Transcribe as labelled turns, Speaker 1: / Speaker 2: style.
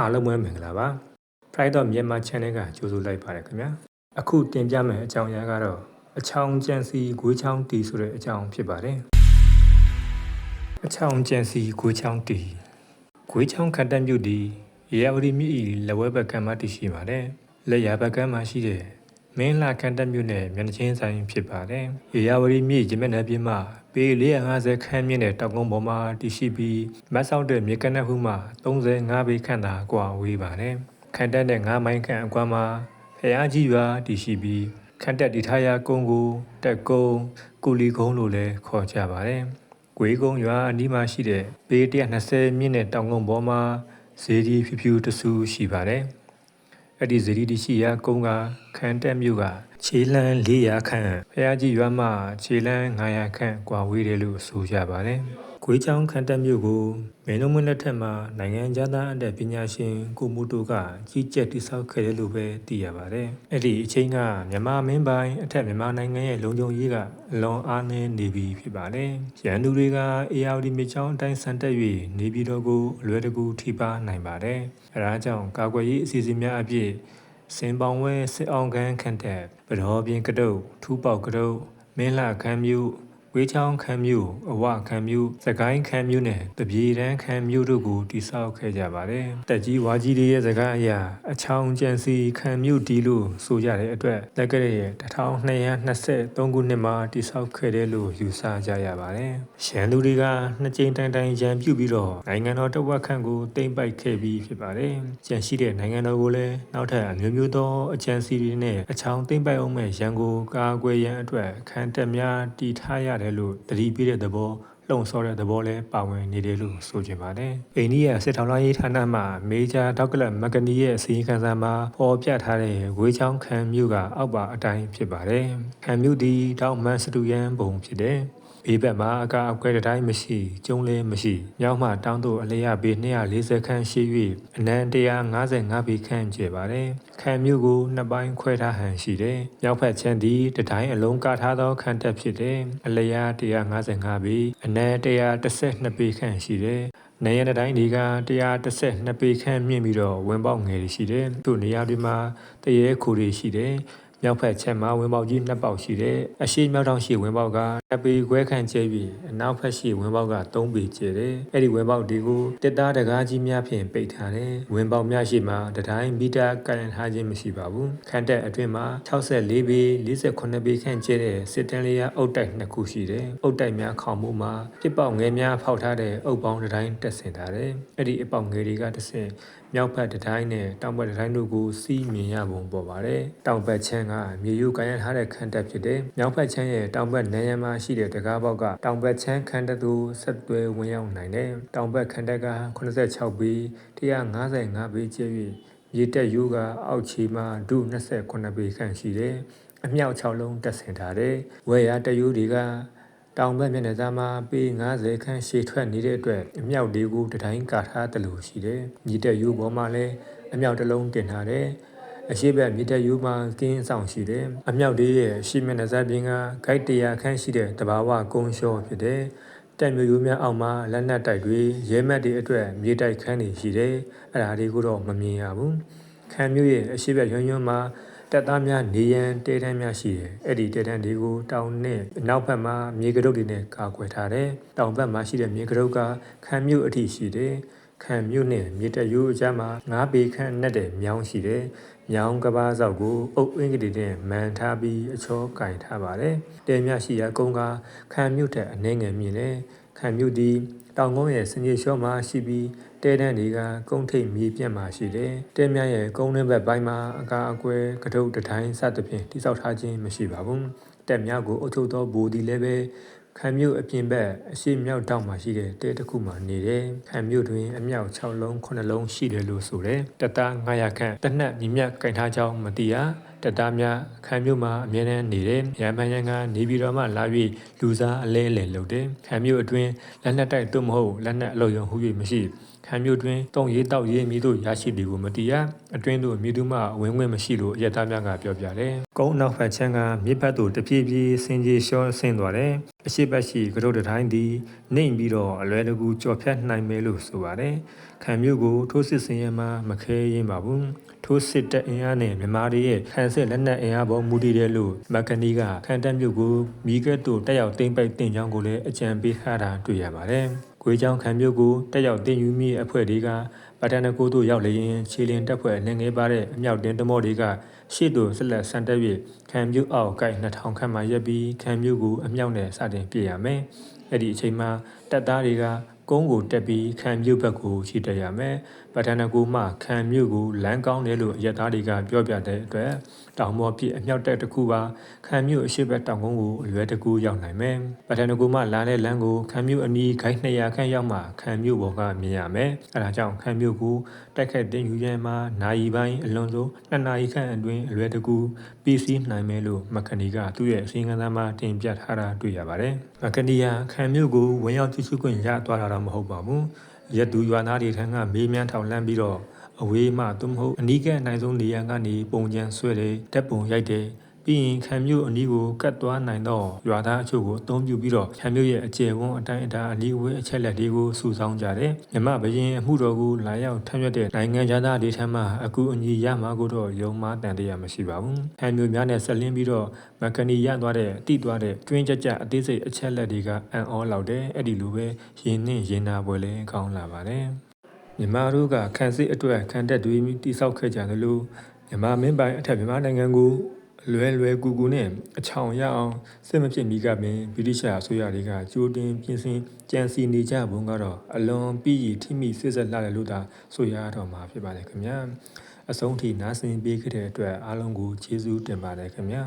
Speaker 1: အားလုံးပဲမင်္ဂလာပါ Pride of Myanmar Channel ကကြိုဆိုလိုက်ပါတယ်ခင်ဗျာအခုတင်ပြမယ့်အကြောင်းအရာကတော့အချောင်ကျန်စီဂွေးချောင်းတီဆိုတဲ့အကြောင်းဖြစ်ပါတယ်အချောင်ကျန်စီဂွေးချောင်းတီဂွေးချောင်းခတ်တက်မြုပ်တီရေယာဝတီမြစ်ဤလက်ဝဲဘက်ကမ်းမှာတည်ရှိပါတယ်လက်ရဘက်ကမ်းမှာရှိတဲ့ မင်းလာခတ်တက်မြုပ်နဲ့မျက်နှာချင်းဆိုင်ဖြစ်ပါတယ်ရေယာဝတီမြစ်ရမက်နယ်ပြင်းမှာပေ450ခန်းမြင့်တဲ့တောင်ကုန်းပေါ်မှာတည်ရှိပြီးမတ်ဆောက်တဲ့မြေကနက်ဟုမှ35ပေခန့်သာကွာဝေးပါတယ်ခန့်တက်တဲ့9မိုင်ခန့်အကွာမှာဖျားကြီးရွာတည်ရှိပြီးခန့်တက်ဒီထားရကုန်းကိုတက်ကုန်းကူလီကုန်းလို့လည်းခေါ်ကြပါတယ်။ကွေးကုန်းရွာအနီးမှာရှိတဲ့ပေ120မြင့်တဲ့တောင်ကုန်းပေါ်မှာဇေဒီဖြူဖြူတဆူရှိပါတယ်။ အဲ့ဒီဇေဒီတရှိရာကုန်းကခန့်တက်မြို့ကခြေလန်း400ခန့်ဖျားကြီးရွာမှာခြေလန်း900ခန့်ကွာဝေးတယ်လို့ဆိုကြပါတယ်။ ကွေးချောင်းခန့်တက်မြို့ကိုမင်းတို့မွန်းလက်ထက်မှာနိုင်ငံသားအတဲ့ပညာရှင်ကိုမူတိုကကြီးကြပ်တိဆောက်ခဲ့တယ်လို့ပဲသိရပါတယ်။အဲ့ဒီအချိန်ကမြန်မာမင်းပိုင်းအထက်မြန်မာနိုင်ငံရဲ့လုံခြုံရေးကအလွန်အားနည်းနေပြီဖြစ်ပါတယ်။ရန်သူတွေကအေယာဝတီမြစ်ချောင်းအတိုင်းဆန်တက်၍နေပြည်တော်ကိုအလွယ်တကူထိပါနိုင်ပါတယ်။အဲဒါကြောင့်ကာကွယ်ရေးအစီအစဉ်များအဖြစ်စင်ပောင်ဝဲစစ်အောင်ခန်းခန့်တဲ့ဗတော်ပြင်ကတုတ်ထူးပေါကတုတ်မင်းလှခမ်းမြို့ ဝေးချောင်းခံမြို့အဝခံမြို့စကိုင်းခံမြို့နဲ့တပြေတန်းခံမြို့တို့ကိုတိစောက်ခဲ့ကြပါတယ်။တက်ကြီးဝါကြီးတွေရဲ့စကားအရအချောင်းကျန်စီခံမြို့တီလို့ဆိုကြတဲ့အတွက်လက်ကလေးရဲ့1223ခုနှစ်မှာတိစောက်ခဲ့တယ်လို့ယူဆကြရပါတယ်။ရန်သူတွေကနှစ်ကြိမ်တိုင်တိုင်ရန်ပြုတ်ပြီးတော့နိုင်ငံတော်တဝက်ခန့်ကိုတိမ့်ပိုက်ခဲ့ပြီးဖြစ်ပါတယ်။ကြံရှိတဲ့နိုင်ငံတော်ကိုလည်းနောက်ထပ်အမျိုးမျိုးသောအကြံစီတွေနဲ့အချောင်းတိမ့်ပိုက်အောင်မဲ့ရန်ကိုကာကွယ်ရန်အတွက်ခံတက်များတည်ထားရတယ်လို့တတိပြတဲ့သဘောလှုံ့ဆော်တဲ့သဘောလည်းပါဝင်နေတယ်လို့ဆိုချင်ပါတယ်။အိန္ဒိယစစ်ထောက်လှမ်းရေးဌာနမှမေဂျာဒေါက်ကလတ်မက်ကနီရဲ့အစည်းအဝေးစာမှာပေါ်ပြထားတဲ့ဝေးချောင်းခံမြို့ကအောက်ပါအတိုင်းဖြစ်ပါတယ်။ခံမြို့သည်တောင်မန်စတူယန်ဘုံဖြစ်တယ်။ ဘေးဘက်မှာအကာအကွဲတိုင်းမရှိကျုံးလည်းမရှိမြောက်မှတောင်းတို့အလျက်ဘေး240ခန့်ရှိ၍အနံ155ဘေးခန့်ကျယ်ပါတယ်ခံမြို့ကိုနှစ်ပိုင်းခွဲထားဟန်ရှိတယ်မြောက်ဖက်ချမ်းသည်တတိုင်းအလုံးကာထားသောခန့်တက်ဖြစ်တယ်အလျက်155ဘေးအနံ112ဘေးခန့်ရှိတယ်နေရတဲ့တိုင်းဒီက132ပေခန့်မြင့်ပြီးတော့ဝင်းပေါက်ငယ်ရှိတယ်။သူ့နေရာတွေမှာတရေခူတွေရှိတယ် မြောက်ဖက်ချက်မှာဝင်းပေါက်ကြီးနှစ်ပေါက်ရှိတယ်။အရှိမြောက်တောင်ရှိဝင်းပေါက်က2ပေခွဲခန့်ကျဲပြီးအနောက်ဖက်ရှိဝင်းပေါက်က3ပေကျဲတယ်။အဲ့ဒီဝင်းပေါက်ဒီကိုတစ်သားတကားကြီးများဖြင့်ပိတ်ထားတယ်။ဝင်းပေါက်များရှိမှာတတိုင်းမီတာကန်ထားခြင်းမရှိပါဘူး။ခန့်တက်အတွင်းမှာ64ပေ48ပေခန့်ကျဲတဲ့စစ်တန်လျာအုတ်တိုက်နှစ်ခုရှိတယ်။အုတ်တိုက်များခေါင်မှုမှာပြစ်ပေါက်ငယ်များဖောက်ထားတဲ့အုတ်ပေါင်းတတိုင်းတက်ဆင်ထားတယ်။အဲ့ဒီအပေါက်ငယ်တွေကတစ်ဆင့်မြောက်ဘက်တတိုင်းနဲ့တောင်ဘက်တတိုင်းတို့ကိုစီးမြင်ရပုံပေါ်ပါတယ်။တောင်ဘက်ချမ်းကမြေယူကိုင်းရထားတဲ့ခန်းတက်ဖြစ်တယ်။မြောက်ဘက်ချမ်းရဲ့တောင်ဘက်နန်းရံမှာရှိတဲ့တကားပေါက်ကတောင်ဘက်ချမ်းခန်းတက်သို့ဆက်သွဲဝင်ရောက်နိုင်တယ်။တောင်ဘက်ခန်းတက်က86ပေ155ပေကျ၍မြေတက်ယူကအောက်ခြေမှာဒု28ပေခန့်ရှိတယ်။အမြောက်6လုံးတက်ဆင်ထားတယ်။ဝဲရတယူတွေကတောင်ဘက်မျက်နှာစာမှာပေ90ခန့်ရှည်ထွက်နေတဲ့အတွက်အမြောက်လေးကိုတတိုင်းကာထားတယ်လို့ရှိတယ်။ညီတက်ယူပေါ်မှာလည်းအမြောက်တစ်လုံးတင်ထားတယ်။ အရှိဘက်မြစ်တက်ယူမှာကင်းဆောင်ရှိတယ်။အမြောက်လေးရဲ့ရှိမျက်နှာစာပြင်ကဂိုက်100ခန့်ရှိတဲ့တဘာဝကုန်းလျှောဖြစ်တယ်။တက်မျိုးရိုးများအောက်မှာလက်နက်တိုက်တွေရဲမက်တွေအတွက်မြေတိုက်ခန်းတွေရှိတယ်။အဲ့ဒါတွေကိုတော့မမြင်ရဘူး။ခံမျိုးရဲ့အရှိဘက်ရွံ့ရွံ့မှာတက်သားများနေရန်တဲတန်းများရှိတယ်။အဲ့ဒီတဲတန်းတွေကိုတောင်နဲ့နောက်ဘက်မှာမြေကရုတ်တွေနဲ့ကာကွယ်ထားတယ်။တောင်ဘက်မှာရှိတဲ့မြေကရုတ်ကခံမြို့အထိရှိတယ်။ ခံမြို့နဲ့မြေတက်ရိုးအကြားမှာငါးပေခန့်နဲ့တဲ့မြောင်းရှိတယ်။မြောင်းကဘာဆောက်ကိုအုပ်အင်းကလေးနဲ့မန်ထားပြီးအချောကင်ထားပါတယ်။တဲမြရှိရာကုန်းကခံမြို့တက်အနှဲငယ်မြင်တယ်။ခံမြို့ဒီတောင်ကုန်းရဲ့စင်ကြီးလျှောမှာရှိပြီးတဲတန်းတွေကကုန်းထိပ်မြေပြန့်မှာရှိတယ်။တဲမြရဲ့ကုန်းနှင်းဘက်ပိုင်းမှာအကာအကွယ်ကတုတ်တတိုင်းစသဖြင့်တိစောက်ထားခြင်းမရှိပါဘူး။တက်မြကိုအုပ်ချုပ်သောဘူဒီလည်းပဲ ခံမြို့အပြင်ဘက်အရှိမြောက်တောင်မှာရှိတဲ့တဲတစ်ခုမှာနေတယ်။ခံမြို့တွင်အမြောက်6လုံး9လုံးရှိတယ်လို့ဆိုတယ်။တတ900ခန့်တနက်မြမြကင်ထားကြောင်းမသိရတပ်သားများခံမြို့မှာအမြဲတမ်းနေတဲ့ရန်ပန်ရန်ကနေပြည်တော်မှလာ၍လူစားအလဲလဲလုပ်တယ်ခံမြို့အတွင်းလက်နက်တိုက်သို့မဟုတ်လက်နက်အလုံယုံဟု၍မရှိခံမြို့တွင်တုံရေးတောက်ရေးမည်သို့ရရှိသည်ကိုမတိရအတွင်းသို့မြေသူမှဝင်ဝင်မရှိလို့အရသားများကပြောပြတယ်။ကုန်းနောက်ဖက်ချမ်းကမြစ်ဖက်သို့တပြေးပြေးဆင်းကြီးလျှောဆင်းသွားတယ်။အရှိတ်ရှိကရုတ်တတိုင်းသည်နှိမ်ပြီးတော့အလွယ်တကူကြော်ဖြတ်နိုင်မယ်လို့ဆိုပါတယ်။ခံမြို့ကိုထိုးစစ်ဆင်ရမှာမခဲရင်ပါဘူး။ထိုးစစ်တပ်အင်အားနဲ့မြန်မာတွေရဲ့ခံစစ်လက်နက်အင်အားပေါ်မူတည်တယ်လို့မကန်ဒီကခံတပ်မြို့ကိုမိကဲ့သို့တက်ရောက်သိမ့်ပိုက်တင်ကြောင်းကိုလည်းအကြံပေးထားတာတွေ့ရပါတယ်။ကိုေးချောင်းခံမြို့ကိုတက်ရောက်တင်ယူမိအဖွဲ့တွေကပတန်နကိုတို့ရောက်လျင်ခြေလင်တပ်ဖွဲ့နှငယ်ပါတဲ့အမြောက်တင်တမောတွေကရှေ့သို့ဆက်လက်ဆန်တက်၍ခံမြို့အောက်ကိုက်2000ခန့်မှရပ်ပြီးခံမြို့ကိုအမြောက်နဲ့စတင်ပြရမယ်။အဲ့ဒီအချိန်မှာတပ်သားတွေကကုန်းကိုတက်ပြီးခံမြို့ဘက်ကိုခြေတက်ရမယ်။ ပထနာကူမှခံမြို့ကိုလမ်းကောင်းတယ်လို့ရက်သားတွေကပြောပြတဲ့အတွက်တောင်ပေါ်ပြည့်အမြောက်တက်တစ်ခုပါခံမြို့အရှိဘက်တောင်ကုန်းကိုအလွယ်တကူရောက်နိုင်မယ်။ပထနာကူမှလာတဲ့လမ်းကိုခံမြို့အနီးခိုင်200ခန့်ရောက်မှခံမြို့ပေါ်ကမြင်ရမယ်။အဲဒါကြောင့်ခံမြို့ကိုတိုက်ခတ်တင်ယူရန်မှာနိုင်ပိုင်းအလွန်ဆုံး2နာရီခန့်အတွင်းအလွယ်တကူပြီးစီးနိုင်မယ်လို့မကန်ဒီကသူ့ရဲ့အစည်းအဝေးမှာတင်ပြထားတာတွေ့ရပါတယ်။မကန်ဒီယာခံမြို့ကိုဝင်ရောက်ကြည့်ရှုခွင့်ရသွားတာတော့မဟုတ်ပါဘူး။ ရက်သူရွာသားတွေထံကမေးမြန်းထောင်လှမ်းပြီးတော့အဝေးမှသို့မဟုတ်အနီးကအနိုင်ဆုံးနေရာကနေပုံကြံဆွဲတယ်တက်ပုံရိုက်တယ် ပြီးရင်ခံမြို့အနီးကိုကတ်သွားနိုင်တော့ရွာသားအချို့ကိုအသုံးပြုပြီးတော့ခံမြို့ရဲ့အကျယ်ဝန်းအတိုင်းအတာအလီဝဲအချက်လက်တွေကိုစုဆောင်းကြတယ်။မြမဘရင်အမှုတော်ကိုလာရောက်ထမ်းရွက်တဲ့နိုင်ငံသားတွေထမ်းမှအကူအညီရမှာကိုတော့ယုံမှတန်တရားမရှိပါဘူး။ခံမြို့များနဲ့ဆက်လင်းပြီးတော့မကနီရသွားတဲ့တိသွားတဲ့တွင်းကြကြအသေးစိတ်အချက်လက်တွေကအံ့ဩလောက်တယ်။အဲ့ဒီလိုပဲရင်နှင့်ရင်နာပွဲလဲကောင်းလာပါတယ်။မြန်မာတို့ကခံစစ်အတွက်ခံတက်တွေတိစောက်ခဲ့ကြတယ်လို့မြန်မာမင်းပိုင်အထက်မြန်မာနိုင်ငံကို လွယ်လွယ်ကူကူနဲ့အချောင်ရအောင်စစ်မဖြစ်မီကပင်ဗြိတိရှအစိုးရတွေကကြိုတင်ပြင်ဆင်ကြံစီနေကြဘုံကတော့အလွန်ပြီးရထိမိစစ်ဆက်လာတယ်လို့သာဆိုရတော့မှာဖြစ်ပါတယ်ခင်ဗျာအဆုံးထိနားဆင်ပေးခဲ့တဲ့အတွက်အားလုံးကိုကျေးဇူးတင်ပါတယ်ခင်ဗျာ